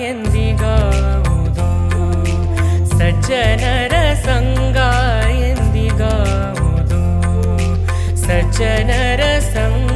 ಎಂದಿಗಾವುದು? ಸಜ್ಜನರ ಸಂಗ ಎಂದಿಗಾವುದು? ಸಜ್ಜನರ ಸಂಗ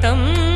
தம்